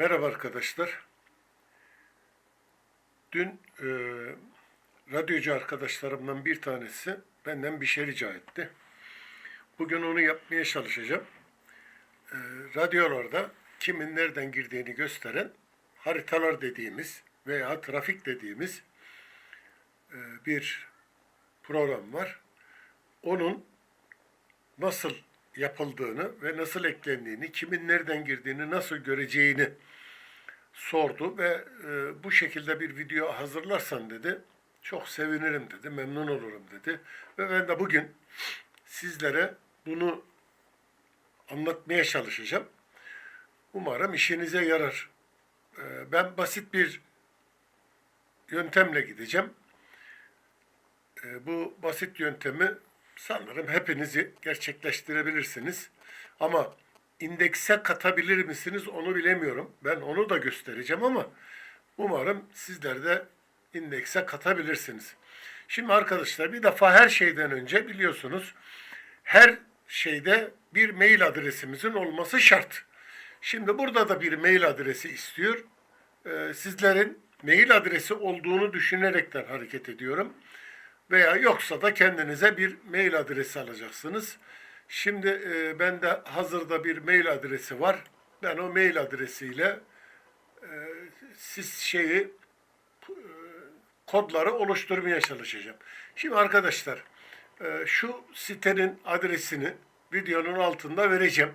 Merhaba arkadaşlar. Dün e, radyocu arkadaşlarımdan bir tanesi benden bir şey rica etti. Bugün onu yapmaya çalışacağım. E, radyolarda kimin nereden girdiğini gösteren haritalar dediğimiz veya trafik dediğimiz e, bir program var. Onun nasıl yapıldığını ve nasıl eklendiğini, kimin nereden girdiğini nasıl göreceğini sordu ve e, bu şekilde bir video hazırlarsan dedi, çok sevinirim dedi, memnun olurum dedi. Ve ben de bugün sizlere bunu anlatmaya çalışacağım. Umarım işinize yarar. E, ben basit bir yöntemle gideceğim. E, bu basit yöntemi sanırım hepinizi gerçekleştirebilirsiniz. Ama indekse katabilir misiniz onu bilemiyorum. Ben onu da göstereceğim ama umarım sizler de indekse katabilirsiniz. Şimdi arkadaşlar bir defa her şeyden önce biliyorsunuz her şeyde bir mail adresimizin olması şart. Şimdi burada da bir mail adresi istiyor. Ee, sizlerin mail adresi olduğunu düşünerekten hareket ediyorum veya yoksa da kendinize bir mail adresi alacaksınız. Şimdi e, bende hazırda bir mail adresi var. Ben o mail adresiyle e, siz şeyi e, kodları oluşturmaya çalışacağım. Şimdi arkadaşlar e, şu sitenin adresini videonun altında vereceğim.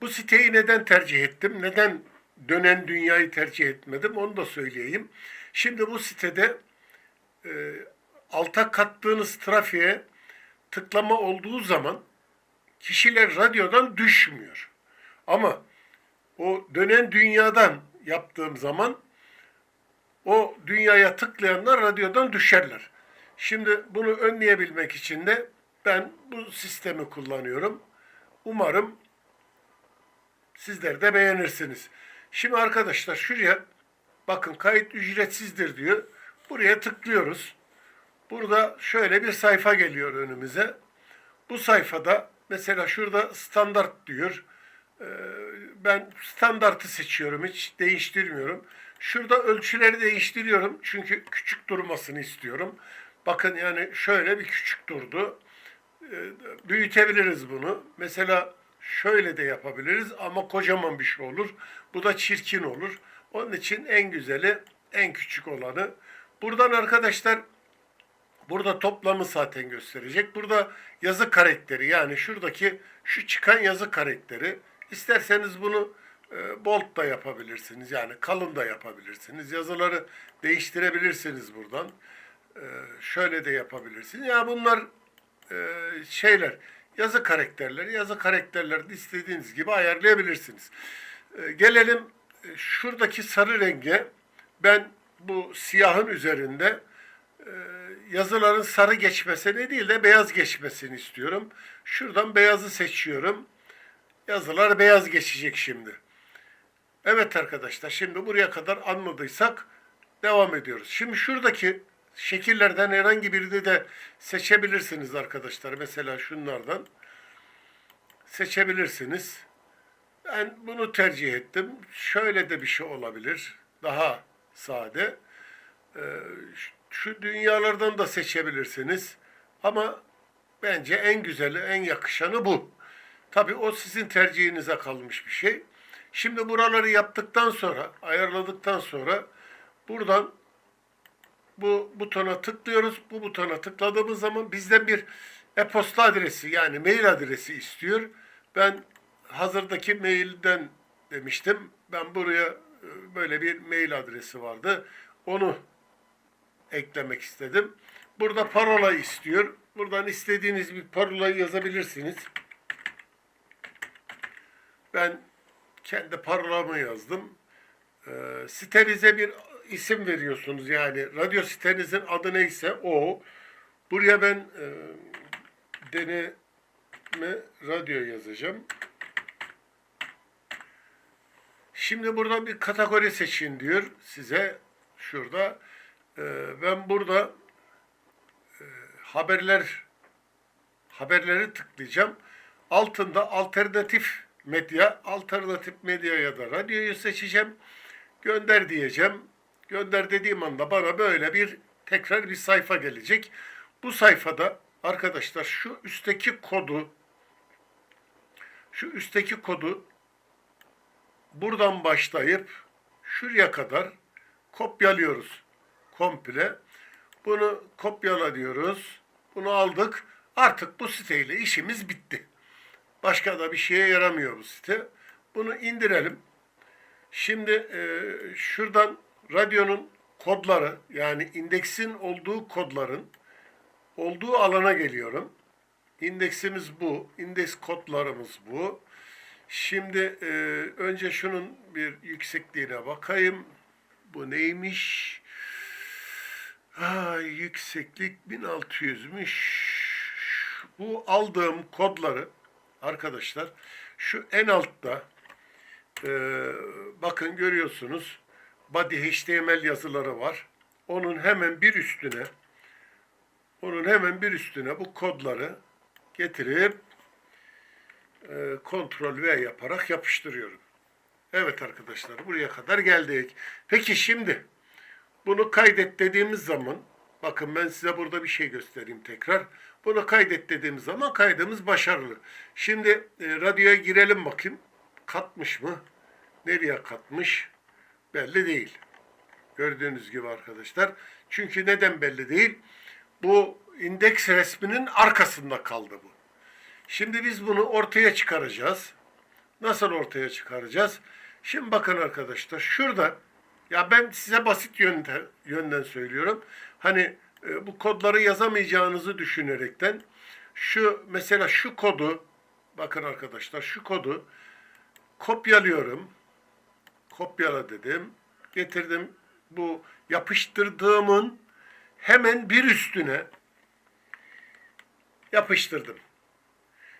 Bu siteyi neden tercih ettim? Neden dönen dünyayı tercih etmedim? Onu da söyleyeyim. Şimdi bu sitede e, alta kattığınız trafiğe tıklama olduğu zaman kişiler radyodan düşmüyor. Ama o dönen dünyadan yaptığım zaman o dünyaya tıklayanlar radyodan düşerler. Şimdi bunu önleyebilmek için de ben bu sistemi kullanıyorum. Umarım sizler de beğenirsiniz. Şimdi arkadaşlar şuraya bakın kayıt ücretsizdir diyor. Buraya tıklıyoruz. Burada şöyle bir sayfa geliyor önümüze. Bu sayfada mesela şurada standart diyor. Ee, Ben standartı seçiyorum hiç değiştirmiyorum. Şurada ölçüleri değiştiriyorum çünkü küçük durmasını istiyorum. Bakın yani şöyle bir küçük durdu. Ee, Büyütebiliriz bunu. Mesela şöyle de yapabiliriz ama kocaman bir şey olur. Bu da çirkin olur. Onun için en güzeli en küçük olanı. Buradan arkadaşlar Burada toplamı zaten gösterecek. Burada yazı karakteri yani şuradaki şu çıkan yazı karakteri. İsterseniz bunu e, bold da yapabilirsiniz. Yani kalın da yapabilirsiniz. Yazıları değiştirebilirsiniz buradan. E, şöyle de yapabilirsiniz. Ya bunlar e, şeyler yazı karakterleri. Yazı karakterlerini istediğiniz gibi ayarlayabilirsiniz. E, gelelim e, şuradaki sarı renge ben bu siyahın üzerinde yazıların sarı geçmesini değil de beyaz geçmesini istiyorum. Şuradan beyazı seçiyorum. Yazılar beyaz geçecek şimdi. Evet arkadaşlar şimdi buraya kadar anladıysak devam ediyoruz. Şimdi şuradaki şekillerden herhangi birini de seçebilirsiniz arkadaşlar. Mesela şunlardan seçebilirsiniz. Ben bunu tercih ettim. Şöyle de bir şey olabilir. Daha sade. Ee, şu dünyalardan da seçebilirsiniz. Ama bence en güzeli, en yakışanı bu. Tabii o sizin tercihinize kalmış bir şey. Şimdi buraları yaptıktan sonra, ayarladıktan sonra buradan bu butona tıklıyoruz. Bu butona tıkladığımız zaman bizden bir e-posta adresi yani mail adresi istiyor. Ben hazırdaki mailden demiştim. Ben buraya e, böyle bir mail adresi vardı. Onu eklemek istedim. Burada parola istiyor. Buradan istediğiniz bir parolayı yazabilirsiniz. Ben kendi parolamı yazdım. Ee, sitenize bir isim veriyorsunuz. Yani radyo sitenizin adı neyse o. Buraya ben e, deneme radyo yazacağım. Şimdi burada bir kategori seçin diyor size şurada. Ee, ben burada e, haberler haberleri tıklayacağım. Altında alternatif medya, alternatif medya ya da radyoyu seçeceğim. Gönder diyeceğim. Gönder dediğim anda bana böyle bir tekrar bir sayfa gelecek. Bu sayfada arkadaşlar şu üstteki kodu şu üstteki kodu buradan başlayıp şuraya kadar kopyalıyoruz komple. Bunu kopyala diyoruz. Bunu aldık. Artık bu siteyle işimiz bitti. Başka da bir şeye yaramıyor bu site. Bunu indirelim. Şimdi e, şuradan radyonun kodları yani indeksin olduğu kodların olduğu alana geliyorum. İndeksimiz bu. İndeks kodlarımız bu. Şimdi e, önce şunun bir yüksekliğine bakayım. Bu neymiş? Ha, yükseklik 1600'müş. Bu aldığım kodları arkadaşlar şu en altta e, bakın görüyorsunuz body HTML yazıları var. Onun hemen bir üstüne onun hemen bir üstüne bu kodları getirip e, kontrol V yaparak yapıştırıyorum. Evet arkadaşlar buraya kadar geldik. Peki şimdi bunu kaydet dediğimiz zaman bakın ben size burada bir şey göstereyim tekrar. Bunu kaydet dediğimiz zaman kaydımız başarılı. Şimdi e, radyoya girelim bakayım. Katmış mı? Nereye katmış? Belli değil. Gördüğünüz gibi arkadaşlar. Çünkü neden belli değil? Bu indeks resminin arkasında kaldı bu. Şimdi biz bunu ortaya çıkaracağız. Nasıl ortaya çıkaracağız? Şimdi bakın arkadaşlar şurada ya ben size basit yönden, yönden söylüyorum. Hani e, bu kodları yazamayacağınızı düşünerekten şu mesela şu kodu bakın arkadaşlar şu kodu kopyalıyorum. Kopyala dedim. Getirdim bu yapıştırdığımın hemen bir üstüne yapıştırdım.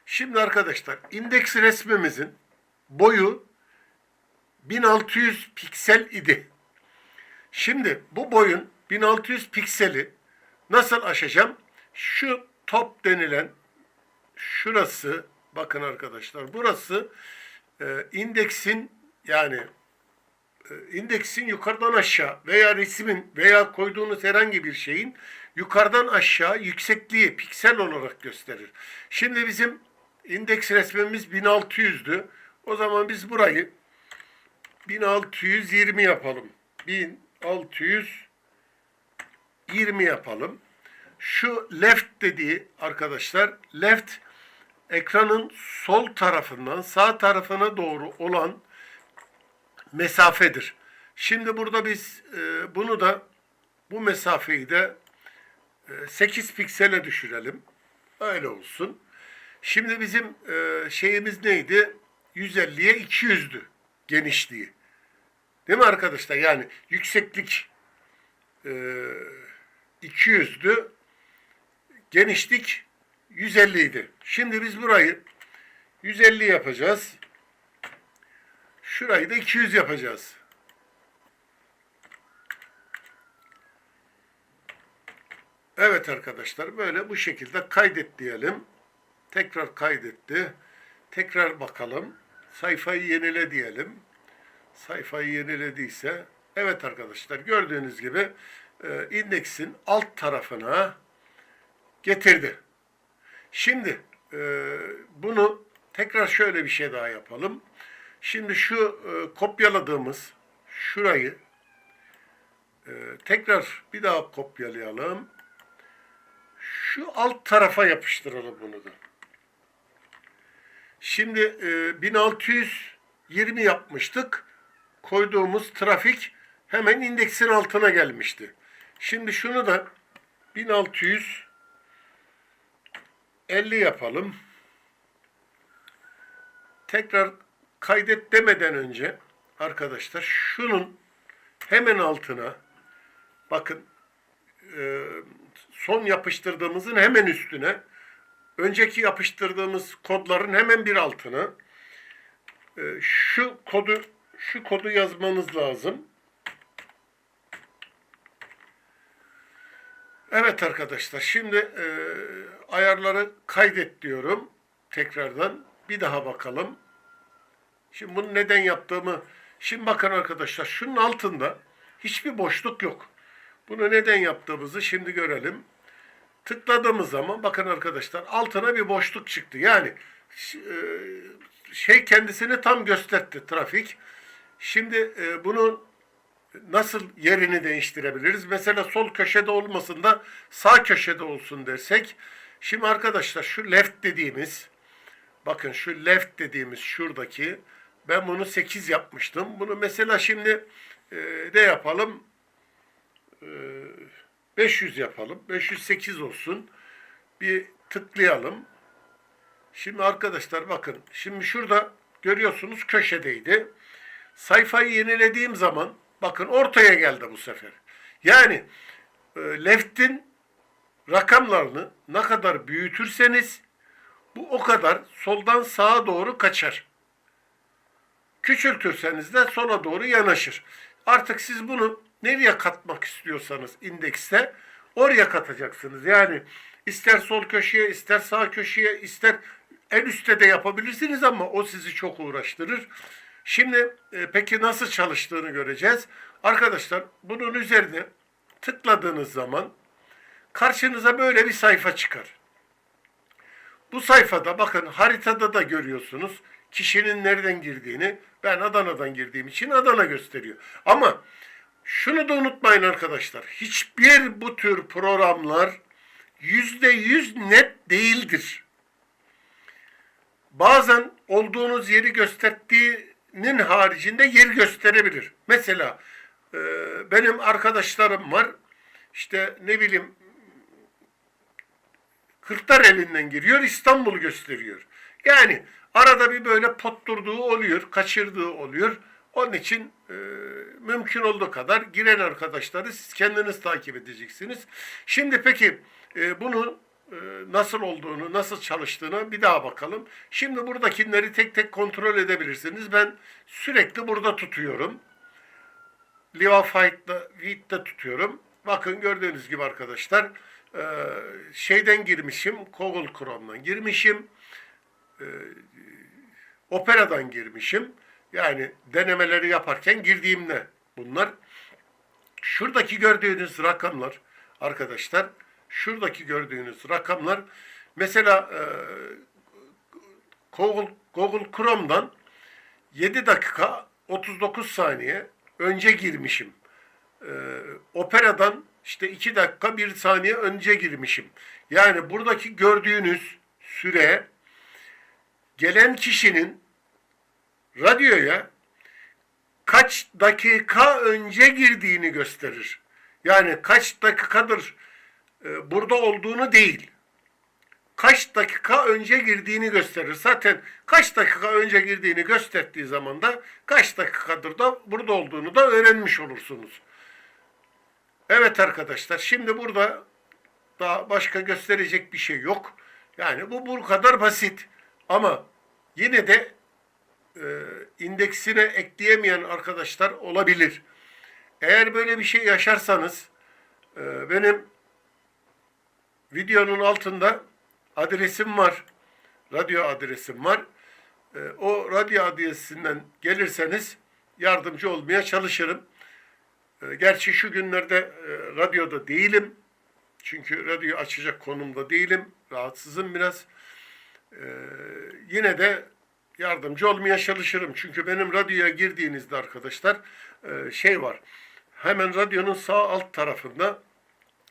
Şimdi arkadaşlar indeks resmimizin boyu 1600 piksel idi. Şimdi bu boyun 1600 pikseli nasıl aşacağım? Şu top denilen şurası bakın arkadaşlar burası e, indeksin yani e, indeksin yukarıdan aşağı veya resmin veya koyduğunuz herhangi bir şeyin yukarıdan aşağı yüksekliği piksel olarak gösterir. Şimdi bizim indeks resmimiz 1600'dü. O zaman biz burayı 1620 yapalım. 1620 yapalım. Şu left dediği arkadaşlar left ekranın sol tarafından sağ tarafına doğru olan mesafedir. Şimdi burada biz e, bunu da bu mesafeyi de e, 8 piksele düşürelim. Öyle olsun. Şimdi bizim e, şeyimiz neydi? 150'ye 200'dü genişliği. Değil mi arkadaşlar? Yani yükseklik e, 200'dü. Genişlik 150 idi. Şimdi biz burayı 150 yapacağız. Şurayı da 200 yapacağız. Evet arkadaşlar böyle bu şekilde kaydet diyelim. Tekrar kaydetti. Tekrar bakalım. Sayfayı yenile diyelim. Sayfayı yenilediyse evet arkadaşlar gördüğünüz gibi e, indeksin alt tarafına getirdi. Şimdi e, bunu tekrar şöyle bir şey daha yapalım. Şimdi şu e, kopyaladığımız şurayı e, tekrar bir daha kopyalayalım. Şu alt tarafa yapıştıralım bunu da. Şimdi e, 1620 yapmıştık. Koyduğumuz trafik hemen indeksin altına gelmişti. Şimdi şunu da 1650 yapalım. Tekrar kaydet demeden önce arkadaşlar şunun hemen altına bakın e, son yapıştırdığımızın hemen üstüne önceki yapıştırdığımız kodların hemen bir altına e, şu kodu şu kodu yazmanız lazım. Evet arkadaşlar şimdi e, ayarları kaydet diyorum tekrardan bir daha bakalım. Şimdi bunu neden yaptığımı şimdi bakın arkadaşlar şunun altında hiçbir boşluk yok. Bunu neden yaptığımızı şimdi görelim. Tıkladığımız zaman bakın arkadaşlar altına bir boşluk çıktı. Yani e, şey kendisini tam gösterdi trafik. Şimdi e, bunun nasıl yerini değiştirebiliriz? Mesela sol köşede olmasın da sağ köşede olsun dersek. Şimdi arkadaşlar şu left dediğimiz bakın şu left dediğimiz şuradaki ben bunu 8 yapmıştım. Bunu mesela şimdi e, ne yapalım? E, 500 yapalım. 508 olsun. Bir tıklayalım. Şimdi arkadaşlar bakın. Şimdi şurada görüyorsunuz köşedeydi. Sayfayı yenilediğim zaman bakın ortaya geldi bu sefer. Yani e, left'in rakamlarını ne kadar büyütürseniz bu o kadar soldan sağa doğru kaçar. Küçültürseniz de sola doğru yanaşır. Artık siz bunu nereye katmak istiyorsanız indekste oraya katacaksınız. Yani ister sol köşeye, ister sağ köşeye, ister en üstte de yapabilirsiniz ama o sizi çok uğraştırır. Şimdi e, peki nasıl çalıştığını göreceğiz. Arkadaşlar bunun üzerine tıkladığınız zaman karşınıza böyle bir sayfa çıkar. Bu sayfada bakın haritada da görüyorsunuz kişinin nereden girdiğini. Ben Adana'dan girdiğim için Adana gösteriyor. Ama şunu da unutmayın arkadaşlar. Hiçbir bu tür programlar yüzde yüz net değildir. Bazen olduğunuz yeri gösterdiğinin haricinde yer gösterebilir. Mesela e, benim arkadaşlarım var. İşte ne bileyim Kırklar elinden giriyor, İstanbul gösteriyor. Yani arada bir böyle potturduğu oluyor, kaçırdığı oluyor. Onun için e, mümkün olduğu kadar giren arkadaşları siz kendiniz takip edeceksiniz. Şimdi peki e, bunu nasıl olduğunu, nasıl çalıştığına bir daha bakalım. Şimdi buradakileri tek tek kontrol edebilirsiniz. Ben sürekli burada tutuyorum. Liva Fight'da, Wheat'te tutuyorum. Bakın gördüğünüz gibi arkadaşlar e, şeyden girmişim, Google Chrome'dan girmişim, e, Opera'dan girmişim. Yani denemeleri yaparken girdiğimde bunlar. Şuradaki gördüğünüz rakamlar arkadaşlar, şuradaki gördüğünüz rakamlar mesela e, Google, Google Chrome'dan 7 dakika 39 saniye önce girmişim. Ee, Opera'dan işte 2 dakika 1 saniye önce girmişim. Yani buradaki gördüğünüz süre gelen kişinin radyoya kaç dakika önce girdiğini gösterir. Yani kaç dakikadır e, burada olduğunu değil kaç dakika önce girdiğini gösterir. Zaten kaç dakika önce girdiğini gösterdiği zaman da kaç dakikadır da burada olduğunu da öğrenmiş olursunuz. Evet arkadaşlar şimdi burada daha başka gösterecek bir şey yok. Yani bu bu kadar basit. Ama yine de e, indeksine ekleyemeyen arkadaşlar olabilir. Eğer böyle bir şey yaşarsanız e, benim videonun altında adresim var. Radyo adresim var. E, o radyo adresinden gelirseniz yardımcı olmaya çalışırım. E, gerçi şu günlerde e, radyoda değilim. Çünkü radyo açacak konumda değilim. Rahatsızım biraz. E, yine de yardımcı olmaya çalışırım. Çünkü benim radyoya girdiğinizde arkadaşlar e, şey var. Hemen radyonun sağ alt tarafında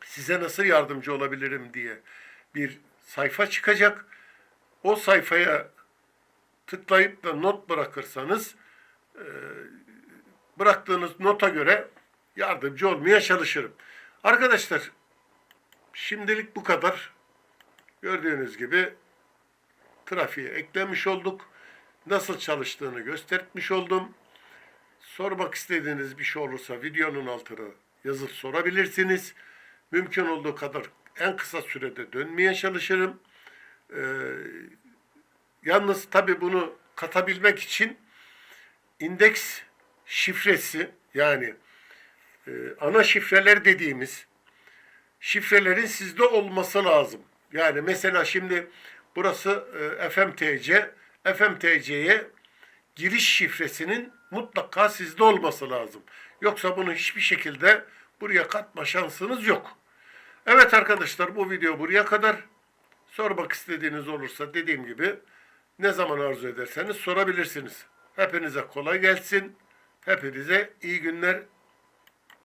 size nasıl yardımcı olabilirim diye bir sayfa çıkacak. O sayfaya tıklayıp da not bırakırsanız e, bıraktığınız nota göre yardımcı olmaya çalışırım. Arkadaşlar şimdilik bu kadar. Gördüğünüz gibi trafiğe eklemiş olduk. Nasıl çalıştığını göstermiş oldum. Sormak istediğiniz bir şey olursa videonun altına yazıp sorabilirsiniz. Mümkün olduğu kadar en kısa sürede dönmeye çalışırım. Ee, yalnız tabii bunu katabilmek için indeks şifresi yani e, ana şifreler dediğimiz şifrelerin sizde olması lazım. Yani mesela şimdi burası e, FMTC, FMTC'ye giriş şifresinin mutlaka sizde olması lazım. Yoksa bunu hiçbir şekilde buraya katma şansınız yok. Evet arkadaşlar bu video buraya kadar. Sormak istediğiniz olursa dediğim gibi ne zaman arzu ederseniz sorabilirsiniz. Hepinize kolay gelsin. Hepinize iyi günler